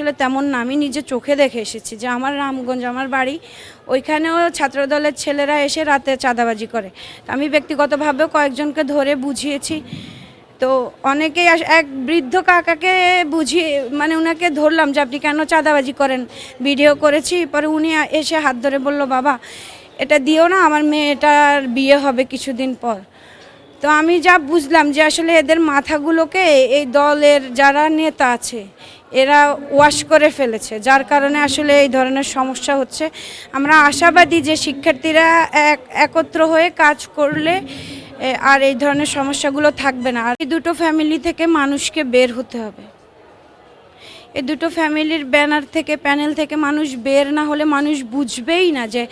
আসলে তেমন না। আমি নিজে চোখে দেখে এসেছি যে আমার রামগঞ্জ, আমার বাড়ি, ওইখানেও ছাত্রদলের ছেলেরা এসে রাতে চাঁদাবাজি করে। আমি ব্যক্তিগতভাবেও কয়েকজনকে ধরে বুঝিয়েছি। তো অনেকেই এক বৃদ্ধ কাকাকে বুঝিয়ে মানে ওনাকে ধরলাম যে আপনি কেন চাঁদাবাজি করেন? ভিডিও করেছি, পরে উনি এসে হাত ধরে বলল, বাবা, এটা দিও না, আমার মেয়েটার বিয়ে হবে কিছুদিন পর। তো আমি যা বুঝলাম যে আসলে এদের মাথাগুলোকে এই দলের যারা নেতা আছে, এরা ওয়াশ করে ফেলেছে। যার কারণে আসলে এই ধরনের সমস্যা হচ্ছে। আমরা আশাবাদী যে শিক্ষার্থীরা এক, একত্র হয়ে কাজ করলে আর এই ধরনের সমস্যাগুলো থাকবে না। আর এই দুটো ফ্যামিলি থেকে মানুষকে বের হতে হবে। এই দুটো ফ্যামিলির ব্যানার থেকে, প্যানেল থেকে মানুষ বের না হলে মানুষ বুঝবেই না যে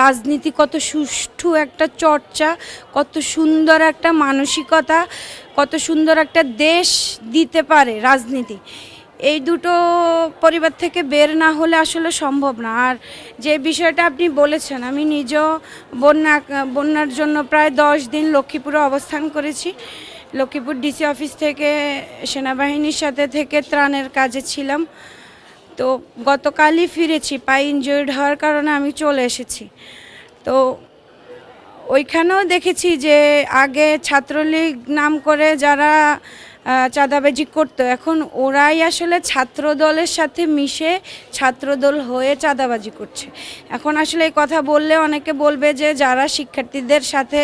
রাজনীতি কত সুষ্ঠু একটা চর্চা, কত সুন্দর একটা মানসিকতা, কত সুন্দর একটা দেশ দিতে পারে রাজনীতি। এই দুটো পরিবার থেকে বের না হলে আসলে সম্ভব না। আর যে বিষয়টা আপনি বলেছেন, আমি নিজেও বন্যা, বন্যার জন্য প্রায় দশ দিন লক্ষ্মীপুরে অবস্থান করেছি। লক্ষ্মীপুর ডিসি অফিস থেকে, সেনাবাহিনীর সাথে থেকে ত্রাণের কাজে ছিলাম। তো গতকালই ফিরেছি, পাই ইনজয়েড হওয়ার কারণে আমি চলে এসেছি। তো ওইখানেও দেখেছি যে আগে ছাত্রলীগ নাম করে যারা চাঁদাবাজি করতো। এখন ওরাই আসলে ছাত্র দলের সাথে মিশে ছাত্রদল হয়ে চাঁদাবাজি করছে। এখন আসলে এই কথা বললে অনেকে বলবে যে যারা শিক্ষার্থীদের সাথে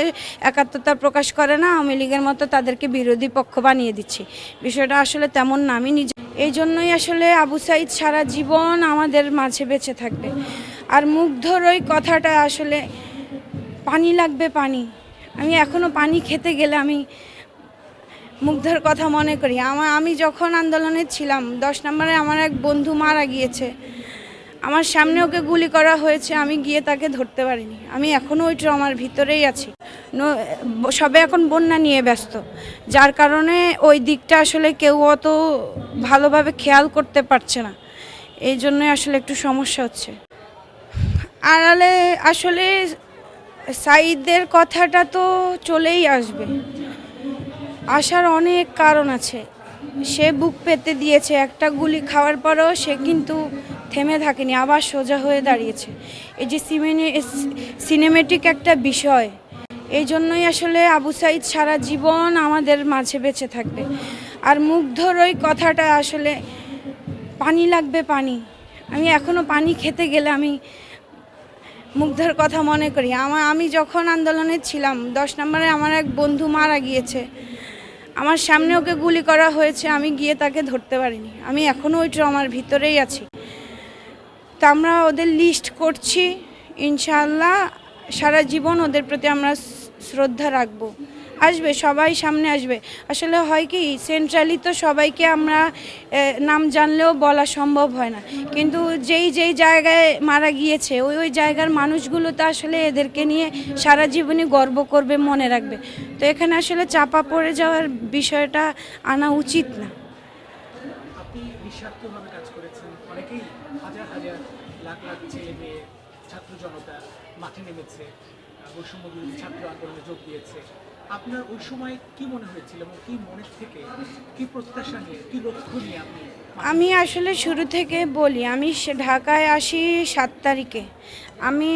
একাত্মতা প্রকাশ করে না, আওয়ামী লীগের মতো তাদেরকে বিরোধী পক্ষ বানিয়ে দিচ্ছি। বিষয়টা আসলে তেমন না আমি নিজে এই জন্যই আসলে আবু সাইদ সারা জীবন আমাদের মাঝে বেঁচে থাকবে। আর মুগ্ধর ওই কথাটা আসলে, পানি লাগবে পানি। আমি এখনও পানি খেতে গেলে আমি মুগ্ধর কথা মনে করি। আমার আমি যখন আন্দোলনে ছিলাম, দশ নম্বরে আমার এক বন্ধু মারা গিয়েছে। আমার সামনে ওকে গুলি করা হয়েছে, আমি গিয়ে তাকে ধরতে পারিনি। আমি এখনও ওই ট্রমার ভিতরেই আছি। সবে এখন বন্যা নিয়ে ব্যস্ত। যার কারণে ওই দিকটা আসলে কেউ অত ভালোভাবে খেয়াল করতে পারছে না। এই জন্যই আসলে একটু সমস্যা হচ্ছে। আড়ালে আসলে সাইদের কথাটা তো চলেই আসবে। আসার অনেক কারণ আছে। সে বুক পেতে দিয়েছে, একটা গুলি খাওয়ার পরেও সে কিন্তু থেমে থাকেনি, আবার সোজা হয়ে দাঁড়িয়েছে। এই যে সিনেমেটিক একটা বিষয়, এই জন্যই আসলে আবু সাইদ সারা জীবন আমাদের মাঝে বেঁচে থাকবে। আর মুগ্ধর ওই কথাটা আসলে, পানি লাগবে পানি। আমি এখনও পানি খেতে গেলে আমি মুগ্ধর কথা মনে করি। আমার আমি যখন আন্দোলনে ছিলাম, দশ নম্বরে আমার এক বন্ধু মারা গিয়েছে। আমার সামনে ওকে গুলি করা হয়েছে, আমি গিয়ে তাকে ধরতে পারিনি। আমি এখনও ওই ট্রমার ভিতরেই আছি। তা আমরা ওদের লিস্ট করছি ইনশাল্লাহ সারা জীবন ওদের প্রতি আমরা শ্রদ্ধা রাখব। আসবে সবাই সামনে আসবে। আসলে হয় কি সেন্ট্রালি তো সবাইকে আমরা নাম জানলেও বলা সম্ভব হয় না। কিন্তু যেই যেই জায়গায় মারা গিয়েছে ওই ওই জায়গার মানুষগুলো তো আসলে এদেরকে নিয়ে সারা জীবনই গর্ব করবে মনে রাখবে। তো এখানে আসলে চাপা পড়ে যাওয়ার বিষয়টা আনা উচিত না। ছাত্র জনতা মাঠে নেমেছে আহ, বৈষম্য ছাত্র আন্দোলনে যোগ দিয়েছে। আপনার ওই সময় কি মনে হয়েছিল এবং কি মনে থেকে, কি প্রত্যাশা নিয়ে, কি লক্ষ্য নিয়ে আপনি আমি আসলে শুরু থেকে বলি, আমি ঢাকায় আসি সাত তারিখে। আমি